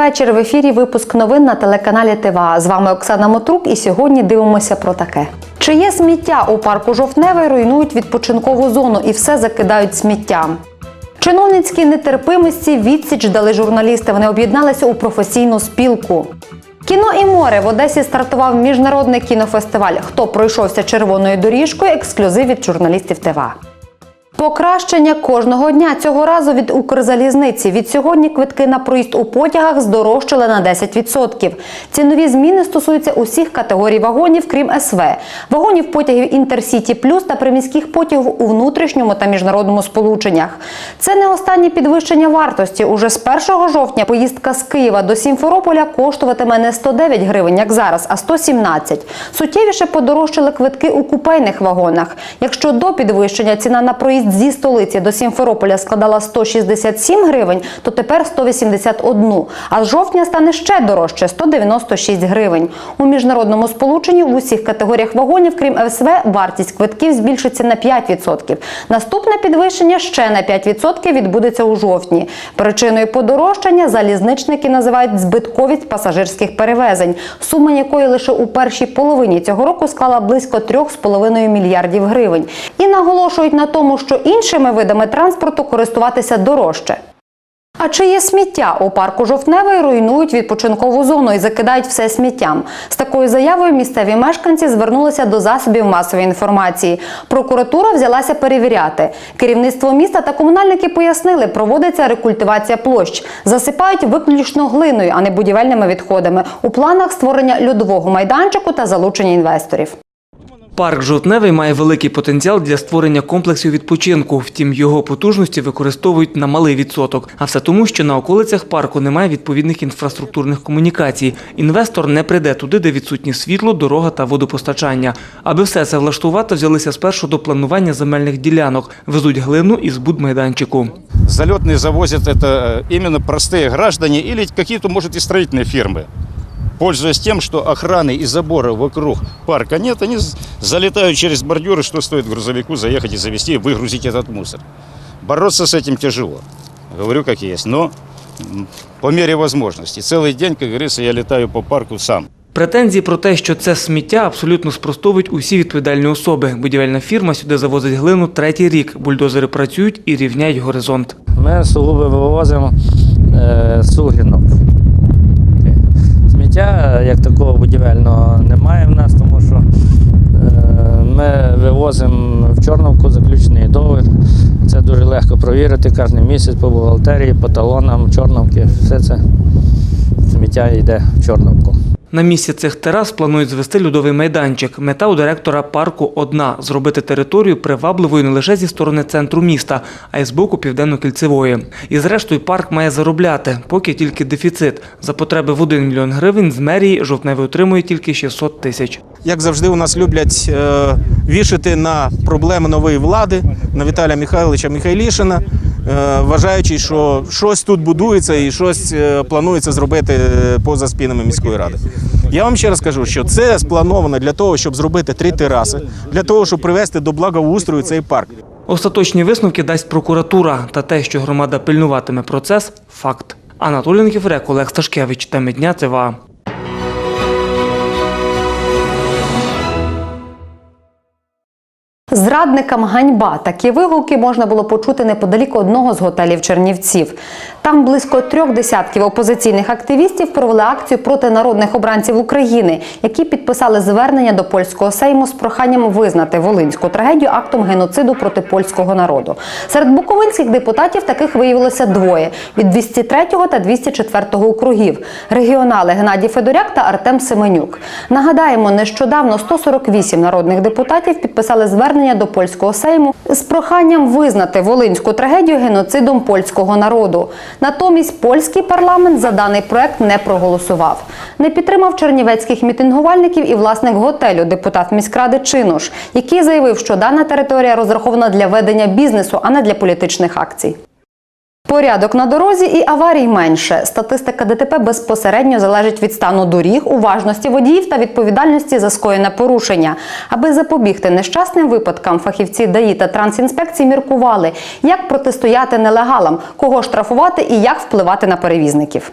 Вечір. В ефірі випуск новин на телеканалі ТВА. З вами Оксана Мотрук, і сьогодні дивимося про таке. Чи є сміття у парку Жовтневий руйнують відпочинкову зону і все закидають сміттям. Чиновницькій нетерпимості відсіч дали журналісти. Вони об'єдналися у професійну спілку. Кіно і море в Одесі стартував міжнародний кінофестиваль. Хто пройшовся червоною доріжкою? Ексклюзив від журналістів ТВА. Покращення кожного дня цього разу від Укрзалізниці. Від сьогодні квитки на проїзд у потягах здорожчали на 10%. Цінові зміни стосуються усіх категорій вагонів, крім СВ. Вагонів потягів Інтерсіті Плюс та приміських потягів у внутрішньому та міжнародному сполученнях. Це не останнє підвищення вартості. Уже з 1 жовтня поїздка з Києва до Сімферополя коштуватиме не 109 гривень, як зараз, а 117. Суттєвіше подорожчали квитки у купейних вагонах. Якщо до підвищення ціна на проїзд зі столиці до Сімферополя складала 167 гривень, то тепер 181. А з жовтня стане ще дорожче 196 гривень. У міжнародному сполученні в усіх категоріях вагонів, крім СВ, вартість квитків збільшиться на 5%. Наступне підвищення ще на 5% відбудеться у жовтні. Причиною подорожчання залізничники називають збитковість пасажирських перевезень, сума якої лише у першій половині цього року склала близько 3,5 мільярдів гривень. І наголошують на тому, що іншими видами транспорту користуватися дорожче. А чи є сміття у парку Жовтневий руйнують відпочинкову зону і закидають все сміттям? З такою заявою місцеві мешканці звернулися до засобів масової інформації. Прокуратура взялася перевіряти. Керівництво міста та комунальники пояснили, проводиться рекультивація площ. Засипають виключно глиною, а не будівельними відходами. У планах створення льодового майданчику та залучення інвесторів. Парк Жовтневий має великий потенціал для створення комплексів відпочинку. Втім, його потужності використовують на малий відсоток. А все тому, що на околицях парку немає відповідних інфраструктурних комунікацій. Інвестор не прийде туди, де відсутні світло, дорога та водопостачання. Аби все це влаштувати, взялися спершу до планування земельних ділянок, везуть глину із будмайданчику. Залетные завозят это э, именно простые граждане или какие-то, может, и строительные фирмы. Пользуясь тем, что охраны и забора вокруг парка нет, они з- залетают через бордюры, что стоит грузовику заехать и завести и выгрузить этот мусор. Бороться с этим тяжело. Говорю, как есть, но м, по мере возможности. Целый день, как говорится, я летаю по парку сам. Претензії про те, що це сміття, абсолютно спростовують усі відповідальні особи. Будівельна фірма сюди завозить глину третій рік. Бульдозери працюють і рівняють горизонт. Ми сугубо вивозимо е, суглінок. Е, як такого будівельного немає в нас, тому що е, ми вивозимо в Чорновку заключений договір. Це дуже легко провірити кожен місяць по бухгалтерії, по талонам, Чорновки. Все це сміття йде в Чорновку. На місці цих терас планують звести льодовий майданчик. Мета у директора парку одна зробити територію привабливою не лише зі сторони центру міста, а й з боку південно-кільцевої. І зрештою парк має заробляти, поки тільки дефіцит. За потреби в 1 мільйон гривень з мерії жовтневий отримує тільки 600 тисяч. Як завжди, у нас люблять е, вішати на проблеми нової влади на Віталія Михайловича Михайлішина, вважаючи, що щось тут будується і щось е, планується зробити е, поза спінами міської ради. Я вам ще раз кажу, що це сплановано для того, щоб зробити три тераси, для того, щоб привести до благоустрою цей парк. Остаточні висновки дасть прокуратура, та те, що громада пильнуватиме процес – факт. Анатолій Нікіфрек, Олег Сташкевич, теми дня. Зрадникам ганьба. Такі вигуки можна було почути неподалік одного з готелів Чернівців. Там близько трьох десятків опозиційних активістів провели акцію проти народних обранців України, які підписали звернення до польського сейму з проханням визнати волинську трагедію актом геноциду проти польського народу. Серед буковинських депутатів таких виявилося двоє від 203 та 204 округів. Регіонали Геннадій Федоряк та Артем Семенюк. Нагадаємо, нещодавно 148 народних депутатів підписали звернення до польського сейму з проханням визнати волинську трагедію геноцидом польського народу. Натомість польський парламент за даний проект не проголосував. Не підтримав чернівецьких мітингувальників і власник готелю, депутат міськради Чинуш, який заявив, що дана територія розрахована для ведення бізнесу, а не для політичних акцій. Порядок на дорозі і аварій менше. Статистика ДТП безпосередньо залежить від стану доріг, уважності водіїв та відповідальності за скоєне порушення. Аби запобігти нещасним випадкам, фахівці ДАІ та трансінспекції міркували, як протистояти нелегалам, кого штрафувати і як впливати на перевізників.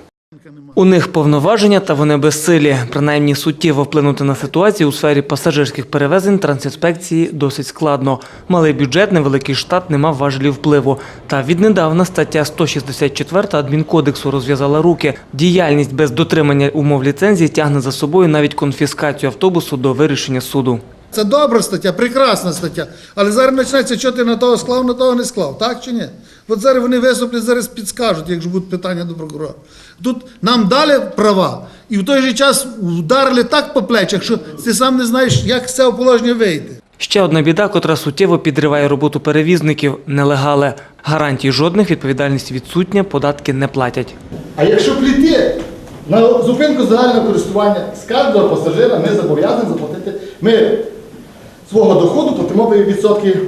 У них повноваження та вони безсилі. Принаймні суттєво вплинути на ситуацію у сфері пасажирських перевезень Трансінспекції досить складно. Малий бюджет, невеликий штат не мав важелів впливу. Та віднедавна стаття 164 адмінкодексу розв'язала руки. Діяльність без дотримання умов ліцензії тягне за собою навіть конфіскацію автобусу до вирішення суду. Це добра стаття, прекрасна стаття. Але зараз почнеться, що ти на того склав, на того не склав. Так чи ні? От зараз вони виступлять, зараз підскажуть, якщо будуть питання до прокурора. Тут нам дали права, і в той же час вдарили так по плечах, що ти сам не знаєш, як з цього положення вийти. Ще одна біда, котра суттєво підриває роботу перевізників – нелегали. Гарантій жодних, відповідальність відсутня, податки не платять. А якщо прийти на зупинку загального користування з кожного пасажира, ми зобов'язані заплатити. Ми свого доходу платимо відсотки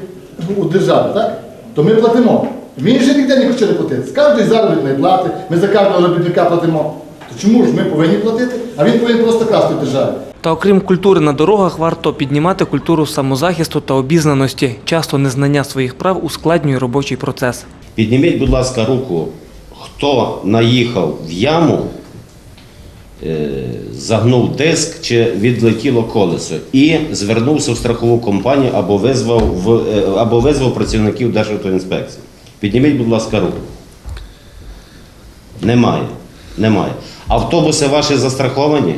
у державі, так? То ми платимо. Він же ніде не хоче не платити. З кожної заробітної плати, ми за кожного робітника платимо. То чому ж ми повинні платити, а він повинен просто красти в державі? Та окрім культури на дорогах, варто піднімати культуру самозахисту та обізнаності. Часто незнання своїх прав ускладнює робочий процес. Підніміть, будь ласка, руку, хто наїхав в яму, е, загнув диск чи відлетіло колесо і звернувся в страхову компанію або визвав, в, е, або визвав працівників Державтоінспекції. Підніміть, будь ласка, руку. Немає. Немає. Автобуси ваші застраховані?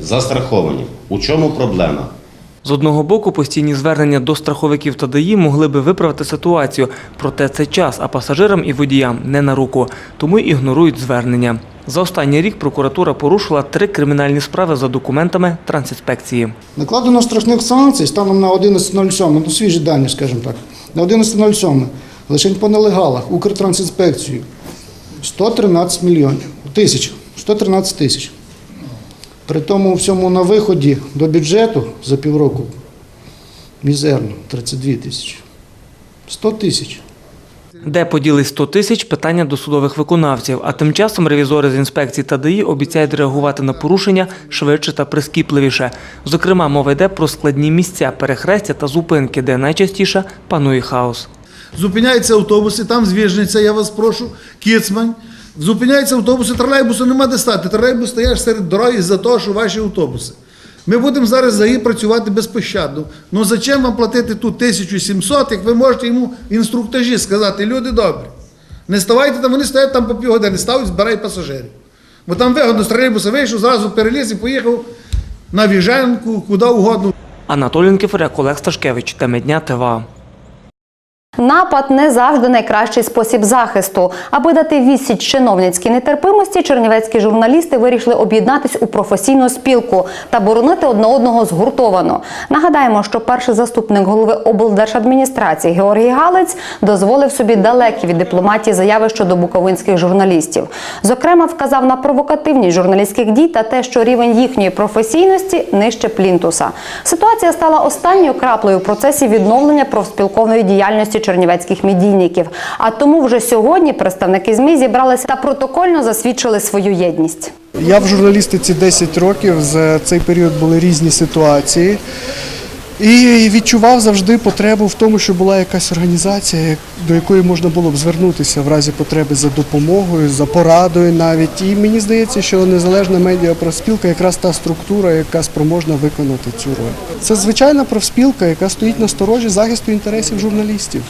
Застраховані. У чому проблема? З одного боку, постійні звернення до страховиків та ДАІ могли би виправити ситуацію. Проте це час, а пасажирам і водіям не на руку. Тому ігнорують звернення. За останній рік прокуратура порушила три кримінальні справи за документами Трансінспекції. Накладено страшних санкцій станом на 11.07, ну свіжі дані, скажімо так, на 11.07, лише по нелегалах, Укртрансінспекцію, 113 мільйонів, тисяч, 113 тисяч. При тому всьому на виході до бюджету за півроку мізерно, 32 тисячі. 100 тисяч. Де поділись 100 тисяч – питання до судових виконавців. А тим часом ревізори з інспекції та ДАІ обіцяють реагувати на порушення швидше та прискіпливіше. Зокрема, мова йде про складні місця, перехрестя та зупинки, де найчастіше панує хаос. Зупиняються автобуси, там звіжниця, я вас прошу, кіцмань. Зупиняються автобуси, тролейбусу нема де стати. Тролейбус стоять серед дороги за те, що ваші автобуси. Ми будемо зараз за її працювати безпощадно. Ну зачем вам платити тут 1700, як ви можете йому інструктажі сказати, люди добрі. Не ставайте там, вони стоять там по півгодини, ставить, збирають пасажирів. Бо там вигодно з тролейбуса вийшов, зразу переліз і поїхав на Віженку, куди угодно. Анатолій Никифоряк, Олег Сташкевич, Теми дня ТВА. Напад не завжди найкращий спосіб захисту. Аби дати відсіч чиновницькій нетерпимості, чернівецькі журналісти вирішили об'єднатись у професійну спілку та боронити одне одного згуртовано. Нагадаємо, що перший заступник голови облдержадміністрації Георгій Галець дозволив собі далекі від дипломатії заяви щодо буковинських журналістів. Зокрема, вказав на провокативність журналістських дій та те, що рівень їхньої професійності нижче плінтуса. Ситуація стала останньою краплею в процесі відновлення профспілкової діяльності чернівецьких медійників. А тому вже сьогодні представники ЗМІ зібралися та протокольно засвідчили свою єдність. Я в журналістиці 10 років. За цей період були різні ситуації. І відчував завжди потребу в тому, щоб була якась організація, до якої можна було б звернутися в разі потреби за допомогою, за порадою навіть. І мені здається, що незалежна медіапроспілка якраз та структура, яка спроможна виконати цю роль. Це звичайна профспілка, яка стоїть на сторожі захисту інтересів журналістів.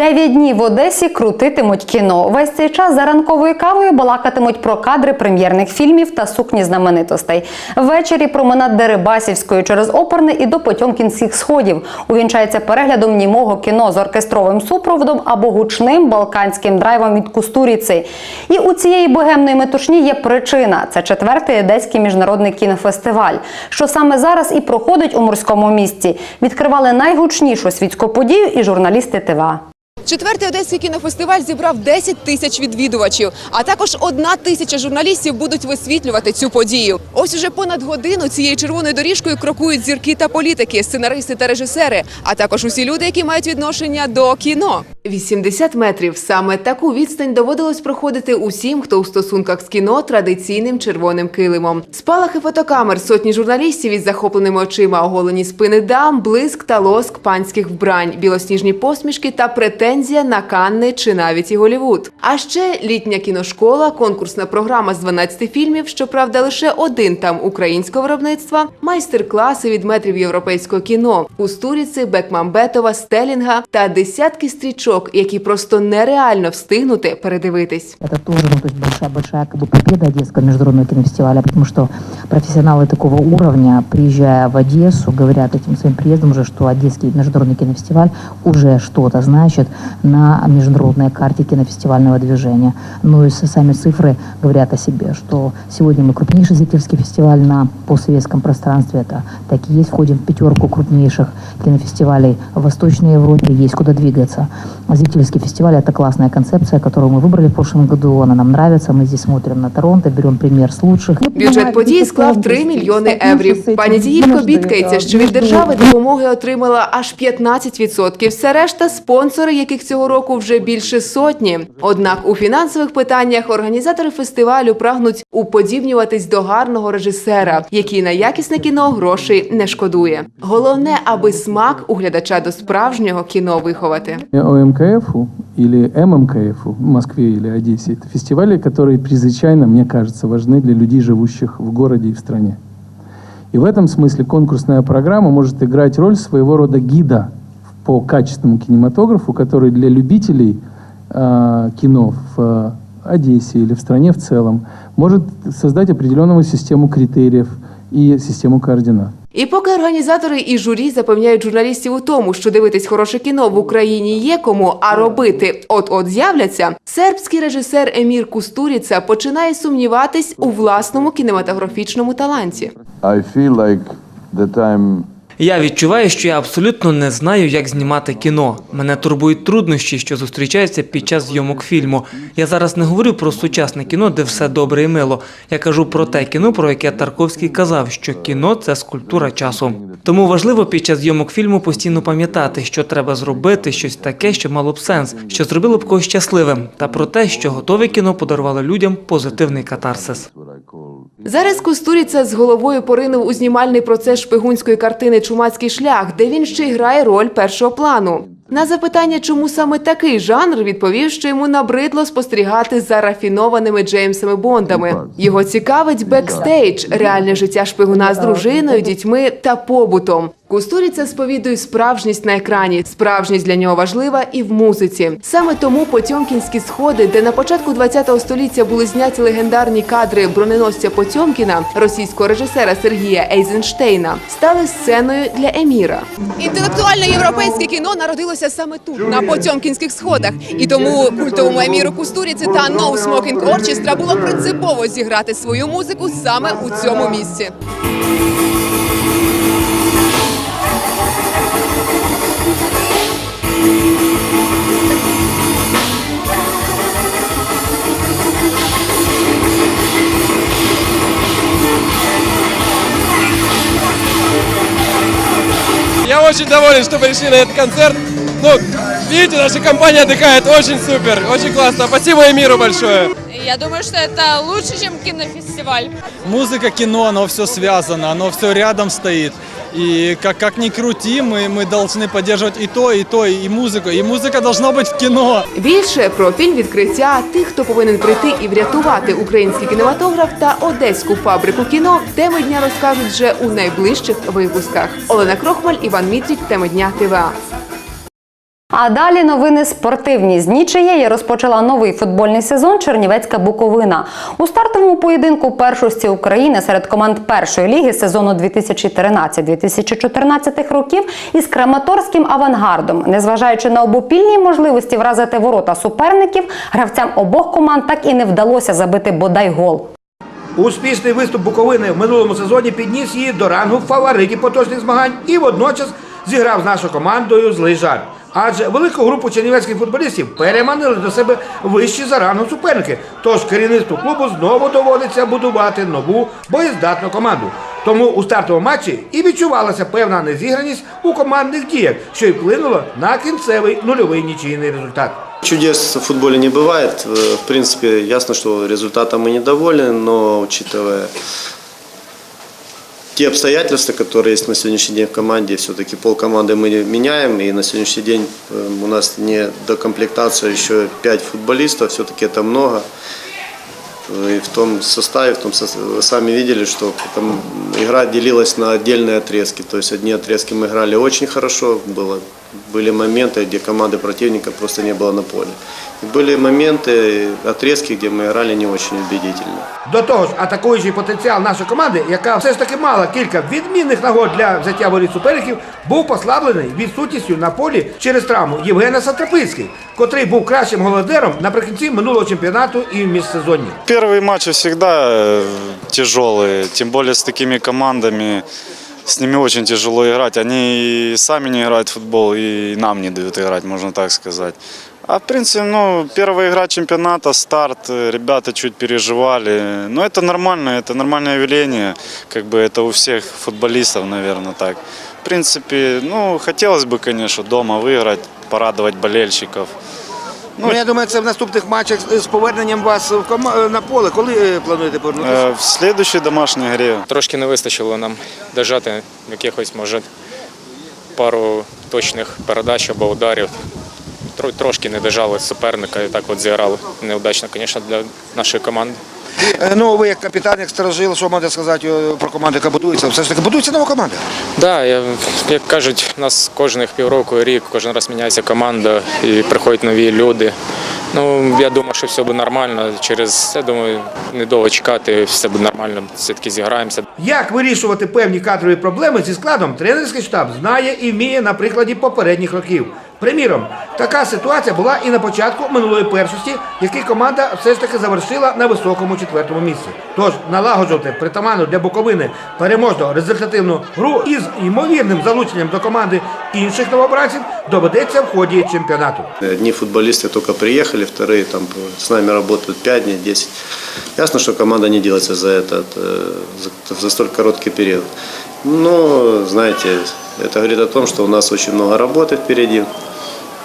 Дев'ять днів в Одесі крутитимуть кіно. Весь цей час за ранковою кавою балакатимуть про кадри прем'єрних фільмів та сукні знаменитостей. Ввечері променад Дерибасівської через оперне і до Потьомкінських сходів увінчається переглядом німого кіно з оркестровим супроводом або гучним балканським драйвом від Кустуріці. І у цієї богемної метушні є причина. Це четвертий одеський міжнародний кінофестиваль, що саме зараз і проходить у морському місті. Відкривали найгучнішу світську подію і журналісти ТВА. Четвертий одеський кінофестиваль зібрав 10 тисяч відвідувачів, а також одна тисяча журналістів будуть висвітлювати цю подію. Ось уже понад годину цією червоною доріжкою крокують зірки та політики, сценаристи та режисери, а також усі люди, які мають відношення до кіно. 80 метрів. Саме таку відстань доводилось проходити усім, хто у стосунках з кіно традиційним червоним килимом. Спалахи фотокамер, сотні журналістів із захопленими очима, оголені спини дам, блиск та лоск панських вбрань, білосніжні посмішки та претензія на Канни чи навіть і Голівуд. А ще літня кіношкола, конкурсна програма з 12 фільмів, щоправда, лише один там українського виробництва, майстер-класи від метрів європейського кіно, Кустуріци, Бекмамбетова, Стелінга та десятки стрічок, які просто нереально встигнути передивитись. Это тоже, ну, то есть большая-большая как бы победа Одесского международного кинофестиваля, потому что профессионалы такого уровня, приезжая в Одессу, говорят этим своим приездом уже, что Одесский международный кинофестиваль уже что-то значит на международной карте кинофестивального движения. Ну и с- сами цифры говорят о себе, что сегодня мы крупнейший зрительский фестиваль на постсоветском пространстве, это так и есть, входим в пятерку крупнейших кинофестивалей в Восточной Европе, есть куда двигаться. Зрительский фестиваль – это классная концепция, которую мы выбрали в прошлом году, она нам нравится, мы здесь смотрим на Торонто, берем пример с лучших. Бюджет події склав 3 мільйони еврів. Пані Діївко бідкається, що від держави допомоги отримала аж 15%. Все решта спонсори, яких цього року вже більше сотні. Однак у фінансових питаннях організатори фестивалю прагнуть уподібнюватись до гарного режисера, який на якісне кіно грошей не шкодує. Головне, аби смак у глядача до справжнього кіно виховати. ОМКФ или ММКФ в Москве или Одессе. Это фестивали, которые чрезвычайно, мне кажется, важны для людей, живущих в городе и в стране. И в этом смысле конкурсная программа может играть роль своего рода гида по качественному кинематографу, который для любителей э, кино в э, Одессе или в стране в целом может создать определенную систему критериев и систему координат. І поки організатори і журі запевняють журналістів у тому, що дивитись хороше кіно в Україні є кому, а робити от-от з'являться, сербський режисер Емір Кустуріца починає сумніватись у власному кінематографічному таланті. I feel like that I'm Я відчуваю, що я абсолютно не знаю, як знімати кіно. Мене турбують труднощі, що зустрічаються під час зйомок фільму. Я зараз не говорю про сучасне кіно, де все добре і мило. Я кажу про те кіно, про яке Тарковський казав, що кіно це скульптура часу. Тому важливо під час зйомок фільму постійно пам'ятати, що треба зробити щось таке, що мало б сенс, що зробило б когось щасливим, та про те, що готове кіно подарувало людям позитивний катарсис. Зараз Кустуріця з головою поринув у знімальний процес шпигунської картини Чумацький шлях, де він ще й грає роль першого плану. На запитання, чому саме такий жанр, відповів, що йому набридло спостерігати за рафінованими Джеймсами Бондами. Його цікавить бекстейдж, реальне життя шпигуна з дружиною, дітьми та побутом. Кустуріця сповідує справжність на екрані. Справжність для нього важлива і в музиці. Саме тому Потьомкінські сходи, де на початку ХХ століття були зняті легендарні кадри броненосця Потьомкіна, російського режисера Сергія Ейзенштейна, стали сценою для Еміра. Інтелектуальне європейське кіно народилося саме тут, на Потьомкінських сходах. І тому культовому Еміру Кустуріці та No Smoking Orchestra було принципово зіграти свою музику саме у цьому місці. очень доволен, что пришли на этот концерт. Ну, видите, наша компания отдыхает очень супер, очень классно. Спасибо Эмиру большое. Я думаю, что это лучше, чем кинофестиваль. Музыка, кино, оно все связано, оно все рядом стоит. И как, как ни крути, мы, мы должны поддерживать и то, и то, и музыку. И музыка должна быть в кино. Більше про фільм відкриття тих, хто повинен прийти і врятувати український кінематограф та одеську фабрику кіно. Теми дня розкажуть вже у найближчих випусках. Олена Крохмаль, Іван Мітрік. Теми дня ТВА. А далі новини спортивні. З нічиєї розпочала новий футбольний сезон Чернівецька Буковина. У стартовому поєдинку першості України серед команд першої ліги сезону 2013-2014 років із Краматорським авангардом, незважаючи на обопільні можливості вразити ворота суперників, гравцям обох команд так і не вдалося забити бодай гол. Успішний виступ Буковини в минулому сезоні підніс її до рангу фаворитів поточних змагань і водночас зіграв з нашою командою злий жарт. Адже велику групу чернівецьких футболістів переманили до себе вищі за рангом суперники. Тож керівництву клубу знову доводиться будувати нову боєздатну команду. Тому у стартовому матчі і відчувалася певна незіграність у командних діях, що й вплинуло на кінцевий нульовий нічийний результат. Чудес в футболе не бывает. Э, В принципе, ясно, что результатом мы недовольны, но учитывая те обстоятельства, которые есть на сегодняшний день в команде, все-таки пол команды мы меняем, и на сегодняшний день э, у нас не докомплектация еще 5 футболистов, все-таки это много. И в том составе, в том состав- вы сами видели, что там игра делилась на отдельные отрезки. То есть одни отрезки мы играли очень хорошо, было, были моменты, где команды противника просто не было на поле. И были моменты, отрезки, где мы играли не очень убедительно. До того ж, атакуючий потенціал нашої команди, яка все ж таки мала кілька відмінних нагод для взяття воріт суперників, був послаблений відсутністю на полі через травму Євгена Сатрапицький, котрий був кращим голодером наприкінці минулого чемпіонату і в міжсезонні. Первые матчи всегда э, тяжелые, тем более с такими командами. С ними очень тяжело играть. Они и сами не играют в футбол, и нам не дают играть, можно так сказать. А в принципе, ну, первая игра чемпионата, старт, э, ребята чуть переживали. Но это нормально, это нормальное явление. Как бы это у всех футболистов, наверное, так. В принципе, ну, хотелось бы, конечно, дома выиграть, порадовать болельщиков. Ну, я думаю, це в наступних матчах з поверненням вас в кома- на поле. Коли е, плануєте повернутися? Э, В следующей домашній грі Трошки не вистачило нам дожати якихось, може, пару точних передач або ударів. Тро- Трошки не дожали суперника і так от зіграли. Неудачно, звісно, для нашої команди. Е, Ну, ви як капітан, як старожил, що можете сказати е, про команду, яка будується? Все ж таки будується нова команда. Да, я, як кажуть, у нас кожних півроку, рік, кожен раз міняється команда і приходять нові люди. Ну, я думаю, що все буде нормально. Через, я думаю, недовго чекати, все буде нормально, все-таки зіграємося. Як вирішувати певні кадрові проблеми зі складом, тренерський штаб знає і вміє на прикладі попередніх років. Приміром, така ситуація була і на початку минулої першості, який команда все ж таки завершила на високому четвертому місці. Тож налагоджувати притаманну для Буковини переможну результативну гру із ймовірним залученням до команди інших новобранців доведеться в ході чемпіонату. Одни футболисты только приехали, вторые там с нами работают 5 дней, 10. Ясно, что команда не делается за этот, э, за, за столь короткий период. Но, знаете, это говорит о том, что у нас очень много работы впереди.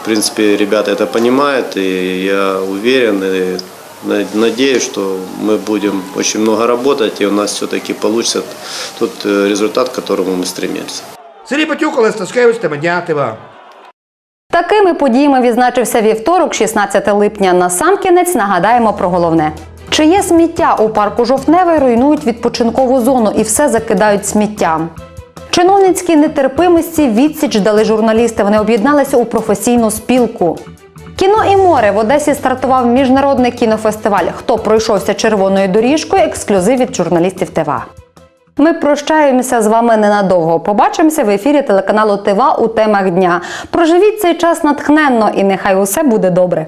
В принципе, ребята это понимают, и я уверен и на- надеюсь, что мы будем очень много работать, и у нас все-таки получится тот э, результат, к которому мы стремимся. Сергій Патюк, Олег Сташкевич, Темедня, ТВА. Такими подіями відзначився вівторок, 16 липня. На сам кінець нагадаємо про головне. Чиє сміття у парку Жовтневий руйнують відпочинкову зону і все закидають сміттям. Чиновницькій нетерпимості відсіч дали журналісти. Вони об'єдналися у професійну спілку. Кіно і море в Одесі стартував міжнародний кінофестиваль. Хто пройшовся червоною доріжкою? Ексклюзив від журналістів ТВА. Ми прощаємося з вами ненадовго. Побачимося в ефірі телеканалу ТВА у темах дня. Проживіть цей час натхненно і нехай усе буде добре.